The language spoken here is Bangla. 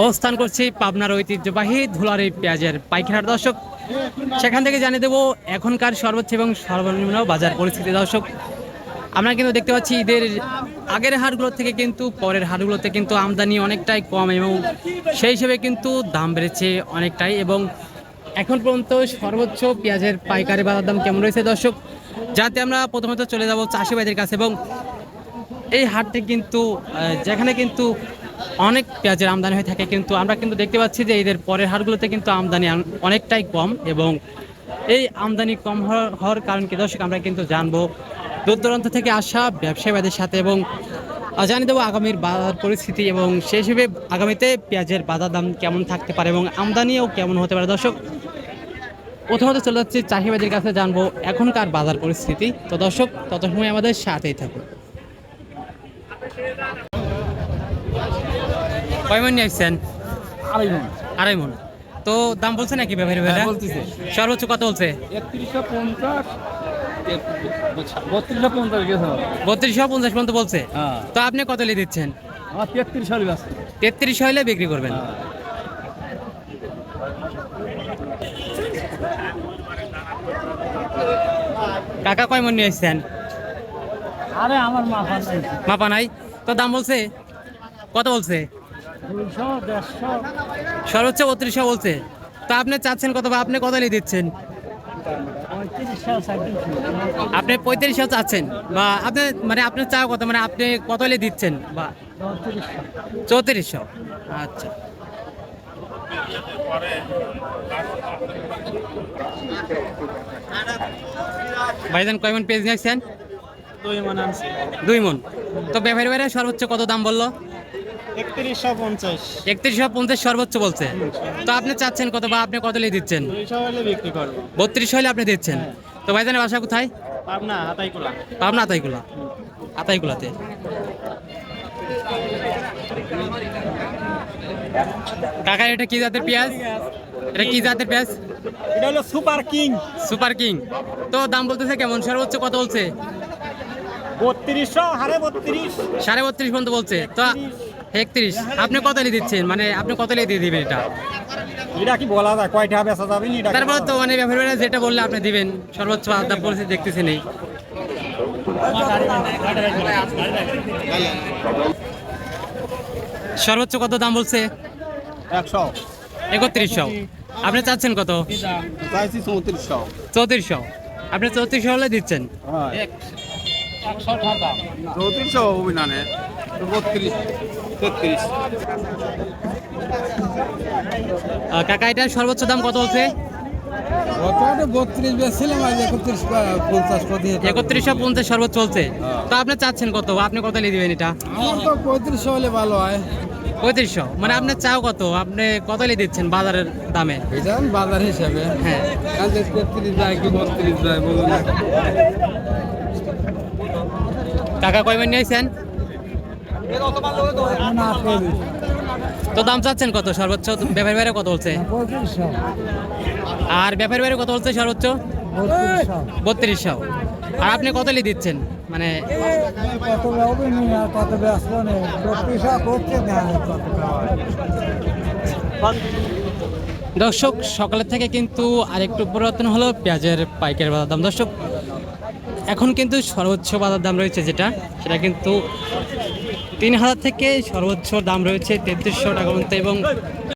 অবস্থান করছি পাবনার ঐতিহ্যবাহী ধুলার এই পেঁয়াজের পাইকার দর্শক। সেখান থেকে জানিয়ে দেবো, এখনকার সর্বোচ্চ এবং সর্বনিম্ন বাজার পরিস্থিতি। দর্শক, আমরা কিন্তু দেখতে পাচ্ছি ঈদের আগের হাটগুলোর থেকে কিন্তু পরের হাটগুলোতে কিন্তু আমদানি অনেকটাই কম এবং সেই হিসেবে কিন্তু দাম বেড়েছে অনেকটাই এবং এখন পর্যন্ত সর্বোচ্চ পেঁয়াজের পাইকারি বাজার দাম কেমন রয়েছে দর্শক? যাতে আমরা প্রথমত চলে যাব চাষি ভাইদের কাছে এবং এই হাটটি কিন্তু যেখানে কিন্তু অনেক পেঁয়াজের আমদানি হয়ে থাকে, কিন্তু আমরা কিন্তু দেখতে পাচ্ছি যে এদের পরের হাটগুলোতে কিন্তু আমদানি অনেকটাই কম এবং এই আমদানি কম হওয়ার- কারণ কি দর্শক, আমরা কিন্তু জানব দূর দূরান্ত থেকে আসা ব্যবসায়ীদের সাথে এবং জানিয়ে দেবো আগামীর বাজার পরিস্থিতি এবং সেই হিসেবে আগামীতে পেঁয়াজের বাজার দাম কেমন থাকতে পারে এবং আমদানিও কেমন হতে পারে দর্শক? প্রথমত চলে যাচ্ছি চাহিবাদের কাছে, জানব এখনকার বাজার পরিস্থিতি। তো দর্শক তত সময় আমাদের সাথেই থাকুন। কয় মন নিয়ে আসছেন? আড়াই মন। আড়াই মন। তো দাম বলছে নাকি ব্যাপারী ভাইরা? হ্যাঁ, বলতেছে। সর্বোচ্চ কত বলছে? একত্রিশশো পঞ্চাশ বত্রিশশো পঞ্চাশ গেছে বত্রিশশো পঞ্চাশ পর্যন্ত বলছে? হ্যাঁ। তো আপনি কত লিয়ে দিচ্ছেন? আমার তেত্রিশ আছে তেত্রিশ হলে বিক্রি করবেন। কাকা কয় মন নিয়ে আসছেন? আরে আমার মাথা নাই। মাপা নাই? তো দাম বলছে? কত বলছে? সর্বোচ্চ বত্রিশশো বলছে। তো আপনি চাচ্ছেন কত বা আপনি কত লিয়ে দিচ্ছেন? আপনি পঁয়ত্রিশশো চাচ্ছেন। বা আপনি মানে আপনার চা কত? মানে আপনি কত লিয়ে দিচ্ছেন? বা চৌত্রিশশো। আচ্ছা। ভাইজান কয় মন পেজ নিয়েছেন দুই মানে তো ব্যাপারী সর্বোচ্চ কত দাম বলল? একত্রিশশো পঞ্চাশ। সর্বোচ্চ বলছে। তো আপনি চাচ্ছেন কত বা আপনি কত লিয়ে দিচ্ছেন? বত্রিশ হলে আপনি দিচ্ছেন। তো ভাইজানের বাসা কোথায়? পাবনা হাতাই কোলা পাবনা আতাইগুলা আতাইগুলাতে কাকা এটা কি জাতের পেঁয়াজ? এটা কি জাতের পেঁয়াজ? এটা হলো সুপার কিং। Super king. তো দাম বলতেছে কেমন? সর্বোচ্চ কত বলছে? বত্রিশশো হারে বত্রিশ। সাড়ে বত্রিশ পর্যন্ত বলছে। তো একত্রিশ আপনি কত নিয়ে দিচ্ছেন? মানে আপনি কত নিয়ে দিয়ে দিবেন এটা? এটা কি বলা যায়? কয়টা বেচা যাবে নি? তারপর তো মানে ব্যাপারে যেটা বললে আপনি দিবেন। সর্বোচ্চ দাম পরিস্থিতি দেখতেছি নেই। সর্বোচ্চ কত দাম বলছে? একশো। একত্রিশশো। আপনি চাচ্ছেন কত? চাইছি চৌত্রিশশো। চৌত্রিশশো। আপনি চৌত্রিশশো হলে দিচ্ছেন। চৌত্রিশশো অভিধানে বত্রিশ তেত্রিশ। কাকা এটার সর্বোচ্চ দাম কত একত্রিশ পঞ্চাশ একত্রিশশো পঞ্চাশ সর্বোচ্চ চলছে হ্যাঁ। তো আপনি চাচ্ছেন কত? আপনি কত নিয়ে দিবেন এটা? পঁয়ত্রিশশো হলে ভালো হয়। পঁয়ত্রিশশো? মানে আপনার চাও কত? আপনি কত নিয়ে দিচ্ছেন বাজারের দামে? বাজার হিসাবে। হ্যাঁ। কাজে যায় কি বত্রিশ যায় বলুন কাকা কয়বার নিয়েছেন তো দাম চাচ্ছেন কত সর্বোচ্চ? ব্যাপার বাইরে কত বলছে? আর ব্যাপার বাইরে কত বলছে সর্বোচ্চ? বত্রিশশো। আর আপনি কত নিয়ে দিচ্ছেন? মানে দর্শক, সকালের থেকে কিন্তু আরেকটু পরিবর্তন হলো, পেঁয়াজের পাইকারি বাজার দাম। দর্শক এখন কিন্তু সর্বোচ্চ বাজার দাম রয়েছে যেটা, সেটা কিন্তু তিন হাজার থেকে সর্বোচ্চ দাম রয়েছে তেত্রিশশো টাকা পর্যন্ত এবং